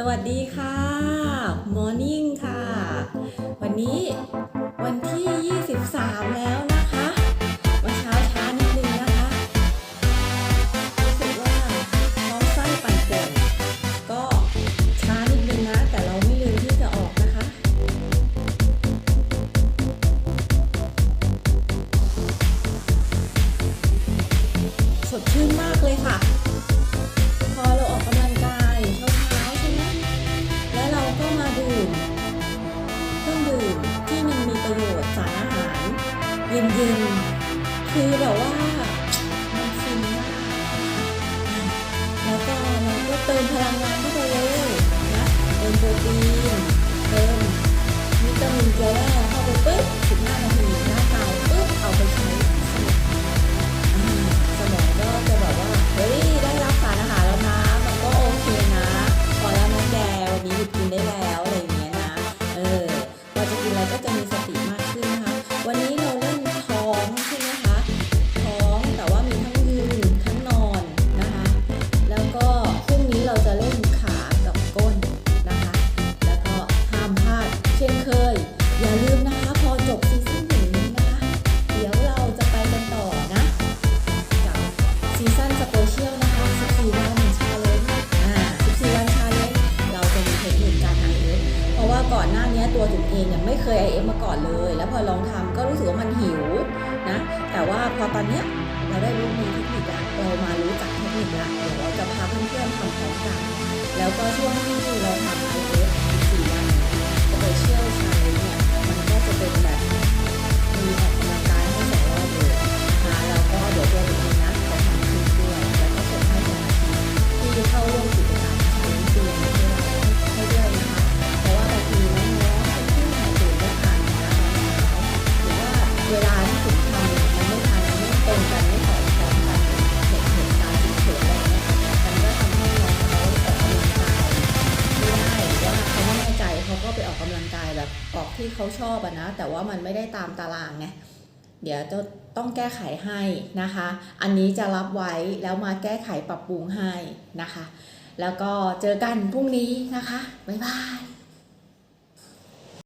สวัสดีค่ะมอร์นิ่งค่ะ วันนี้วันที่ 23 แล้วนะคะวันเช้าช้านิดนึงนะคะรู้สึกว่าท้องไส้ปั่นป่วนก็ช้านิดนึงนะ แต่เราไม่ลืมที่จะออกนะคะ สดชื่นมากเลยค่ะ ดื่มที่มันมีประโยชน์สารอาหาร เย็นๆ คือแบบว่ามันฟินมากแล้วก็เราก็เติมพลังงานเข้าไปเลยนะเติมโปรตีน ก่อนหน้านี้ตัวจุ๋มเองเนี่ยไม่เคย IF มาก่อนเลย แล้วพอลองทำก็รู้สึกว่ามันหิวนะ แต่ว่าพอตอนเนี้ยเราได้รู้มีเทคนิคละเรามารู้จักเทคนิคละเดี๋ยวเราจะพาเพื่อนๆทำพร้อมกัน แล้วก็ช่วงที่ เวลาที่ถึงทำเนี่ยมันไม่ทันไม่ตรงกันไม่สอดคล้องกันเหตุเหตุการณ์ฉุกเฉินอะไรเงี้ยมันก็ทำให้น้องเขาออกกำลังกายไม่ได้หรือว่าเขาไม่แน่ใจเขาก็ไปออกกำลังกายแบบออกที่เขาชอบอะนะ แต่ว่ามันไม่ได้ตามตารางไงเดี๋ยวจะต้องแก้ไขให้นะคะ อันนี้จะรับไว้แล้วมาแก้ไขปรับปรุงให้นะคะ แล้วก็เจอกันพรุ่งนี้นะคะบ๊ายบาย